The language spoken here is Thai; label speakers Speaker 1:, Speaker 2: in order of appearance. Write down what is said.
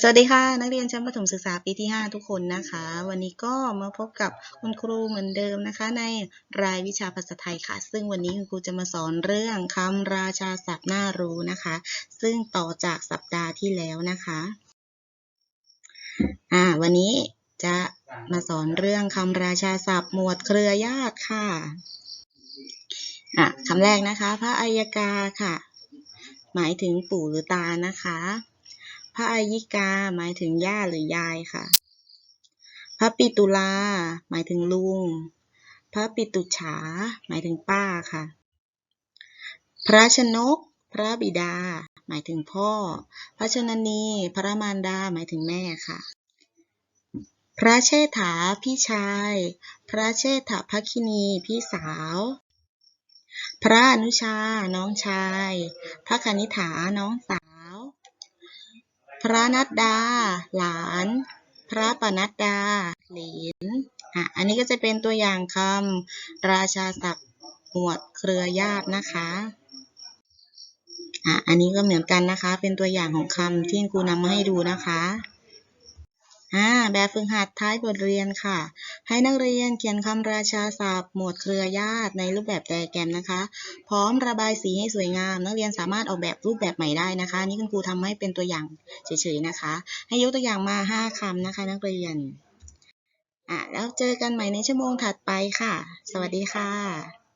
Speaker 1: สวัสดีค่ะ นักเรียนชั้นประถมศึกษาปีที่ 5 ทุกคนนะคะ วันนี้ก็มาพบกับคุณครูเหมือนเดิมนะคะ ในรายวิชาภาษาไทยค่ะ ซึ่งวันนี้คุณครูจะมาสอนเรื่องคำราชาศัพท์น่ารู้นะคะ ซึ่งต่อจากสัปดาห์ที่แล้วนะคะอ่าวันนี้จะมาสอนเรื่องคำราชาศัพท์หมวดเครือญาติค่ะอะคำแรกนะคะ พระอัยกาค่ะ หมายถึงปู่หรือตานะคะ ระอายิกา หมายถึงย่าหรือยายค่ะ พระปิตุลา หมายถึงลุง พระปิตุฉา หมายถึงป้าค่ะ พระชนก พระบิดา หมายถึงพ่อ พระชนนี พระมารดา หมายถึงแม่ค่ะ พระเชษฐา พี่ชาย พระเชษฐาภคินี พี่สาว พระอนุชา น้องชาย พระคณิฐา น้องสาว ระนัดดา หลาน พระปนัดดา เหลนอะอันนี้ก็จะเป็นตัวอย่างคำราชาศัพท์หมวดเครือญาตินะคะอะอันนี้ก็เหมือนกันนะคะ เป็นตัวอย่างของคำที่ครูนำมาให้ดูนะคะอ่าแบบฝึกหัดท้ายบทเรียนค่ะ ให้นักเรียนเขียนคำราชาศัพท์ หมวดเครือญาติในรูปแบบไดอะแกรมนะคะ พร้อมระบายสีให้สวยงาม นักเรียนสามารถออกแบบรูปแบบใหม่ได้นะคะ นี่คุณครูทำให้เป็นตัวอย่างเฉยๆนะคะ ให้ยกตัวอย่างมา 5คำนะคะ นักเรียนอะแล้วเจอกันใหม่ในชั่วโมงถัดไปค่ะ สวัสดีค่ะ